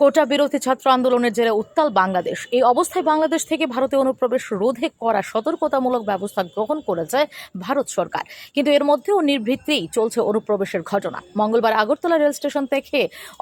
কোটা বিরোধী ছাত্র আন্দোলনের জেরে উত্তাল বাংলাদেশ। এই অবস্থায় বাংলাদেশ থেকে ভারতে অনুপ্রবেশ রোধে করা সতর্কতামূলক ব্যবস্থা গ্রহণ করেছে ভারত সরকার। কিন্তু এর মধ্যেও নির্বৃত্তেই চলছে অনুপ্রবেশের ঘটনা। মঙ্গলবার আগরতলা রেল স্টেশন থেকে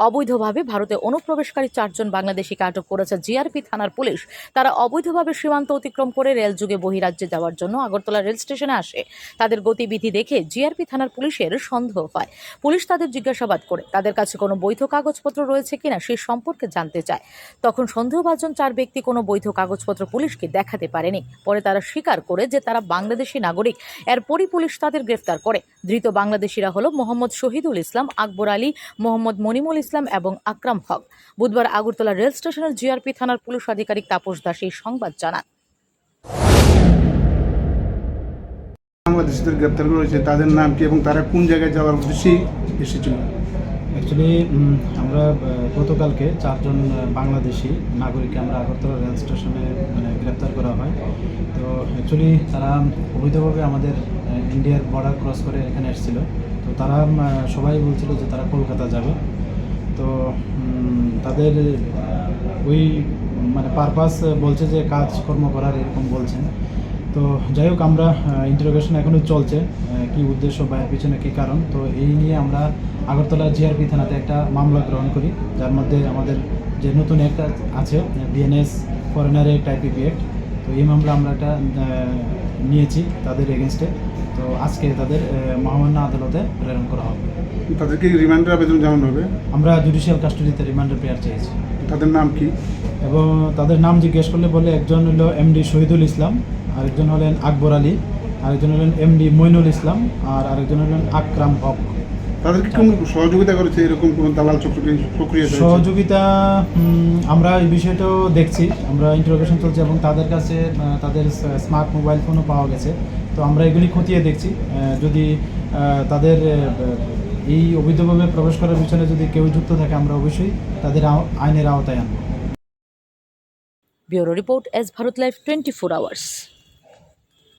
অবৈধভাবে ভারতে অনুপ্রবেশকারী চারজন বাংলাদেশিকে আটক করেছে জিআরপি থানার পুলিশ। তারা অবৈধভাবে সীমান্ত অতিক্রম করে রেল যুগে বহিরাজ্যে যাওয়ার জন্য আগরতলা রেল স্টেশনে আসে। তাদের গতিবিধি দেখে জিআরপি থানার পুলিশের সন্দেহ হয়। পুলিশ তাদের জিজ্ঞাসাবাদ করে, তাদের কাছে কোনো বৈধ কাগজপত্র রয়েছে কিনা? সেই সম্পর্কে জানতে চায়। তখন সন্দেহভাজন চার ব্যক্তি কোনো বৈধ কাগজপত্র পুলিশকে দেখাতে পারেনি। পরে তারা স্বীকার করে যে তারা বাংলাদেশি নাগরিক। এরপরই পুলিশ তাদের গ্রেফতার করে। ধৃত বাংলাদেশিরা হলো মোহাম্মদ শহীদুল ইসলাম, আকবর আলী, মোহাম্মদ মনিমুল ইসলাম এবং আকরাম হক। বুধবার আগরতলা রেল স্টেশনের জিআরপি থানার পুলিশ আধিকারিক তাপস দাস এই সংবাদ জানান। বাংলাদেশিদের গ্রেপ্তার করা হয়েছে তাদের নাম কি এবং তারা কোন জায়গায় যাওয়ার উদ্দেশ্যেই এসেছিল? অ্যাকচুয়ালি আমরা গতকালকে চারজন বাংলাদেশি নাগরিককে আমরা আগরতলা রেল স্টেশনে মানে গ্রেপ্তার করা হয়। তো অ্যাকচুয়ালি তারা অবৈধভাবে আমাদের ইন্ডিয়ার বর্ডার ক্রস করে এখানে এসেছিল। তো তারা সবাই বলছিল যে তারা কলকাতা যাবে। তো তাদের ওই মানে পারপাস বলছে যে কাজকর্ম করার এরকম বলছেন। তো যাই হোক আমরা ইন্টারোগেশন এখনও চলছে কি উদ্দেশ্য বা পিছনে কী কারণ। তো এই নিয়ে আমরা আগরতলা জিআরপি থানাতে একটা মামলা গ্রহণ করি যার মধ্যে আমাদের যে নতুন একটা আছে BNS foreigner act IPP act তো এই মামলা আমরা একটা নিয়েছি তাদের এগেনস্টে তো আজকে তাদের মহামান্য আদালতে প্রেরণ করা হবে। তাদেরকে রিমান্ডের আবেদন জানানো হবে? আমরা জুডিশিয়াল কাস্টডিতে রিমান্ডার পেয়ার চেয়েছি। তাদের নাম কি? এবং তাদের নাম জিজ্ঞেস করলে বলে একজন হলো এমডি শহীদুল ইসলাম। আরেকজন হলেন আকবর আলী আরেকজন হলেন এমডি মইনুল ইসলাম আর আরেকজন হলেন আকরাম হক। তাদেরকে কোন সহযোগিতা করেছে? এরকম কোন দালাল প্রক্রিয়া সহযোগিতা আমরা এই বিষয়টাও দেখছি। আমরা ইন্টারোগেশন চলছে এবং তাদের কাছে তাদের স্মার্ট মোবাইল ফোনও পাওয়া গেছে। তো আমরা এগুলি খতিয়ে দেখছি। যদি তাদের এই অবৈধভাবে প্রবেশ করার পিছনে যদি কেউ যুক্ত থাকে আমরা অবশ্যই তাদের আইনের আওতায় আনব। Bureau report S Bharat life twenty four hours.